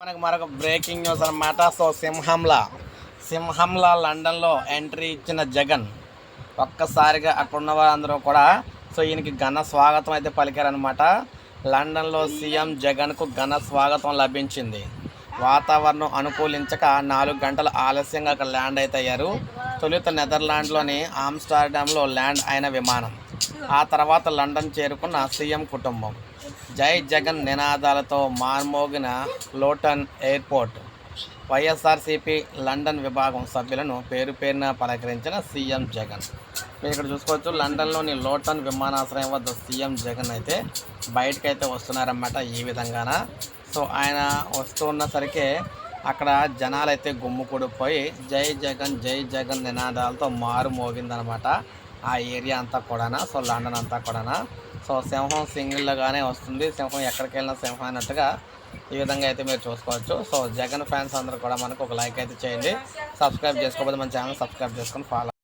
మనకు మరొక breaking news అన్నమాట. సో సింహంలా సింహంలా లండన్లో ఎంట్రీ ఇచ్చిన జగన్ ఒక్కసారిగా అక్కడ ఉన్న వారందరూ కూడా సో ఈయనకి ఘన స్వాగతం అయితే పలికారనమాట లండన్లో సీఎం జగన్కు ఘన స్వాగతం లభించింది. వాతావరణం అనుకూలించక నాలుగు గంటలు ఆలస్యంగా అక్కడ ల్యాండ్ అయితే అయ్యారు. తొలుత నెదర్లాండ్లోని ఆమ్స్టార్డామ్లో ల్యాండ్ అయిన విమానం. ఆ తర్వాత లండన్ చేరుకున్న సీఎం కుటుంబం. జై జగన్ నినాదాలతో మార్మోగిన లోటన్ ఎయిర్పోర్ట్. వైఎస్ఆర్సీపీ లండన్ విభాగం సభ్యులను పేరు పేరున పలకరించిన సీఎం జగన్. మీరు ఇక్కడ చూసుకోవచ్చు లండన్లోని లోటన్ విమానాశ్రయం వద్ద సీఎం జగన్ అయితే బయటకైతే వస్తున్నారన్నమాట ఈ విధంగాన. సో ఆయన వస్తున్నసరికే అక్కడ జనాలు అయితే గుమ్ముకూడిపోయి జై జగన్ జై జగన్ నినాదాలతో మారు మోగిందనమాట. ఆ ఏరియా అంతా కూడానా? సో లండన్ అంతా కూడానా? సో సింహం సింగిల్గానే వస్తుంది. సింహం ఎక్కడికి వెళ్ళినా సింహం అన్నట్టుగా ఈ విధంగా అయితే మీరు చూసుకోవచ్చు. సో జగన్ ఫ్యాన్స్ అందరూ కూడా మనకు ఒక లైక్ అయితే చేయండి. సబ్స్క్రైబ్ చేసుకోకపోతే మన ఛానల్ సబ్స్క్రైబ్ చేసుకొని ఫాలో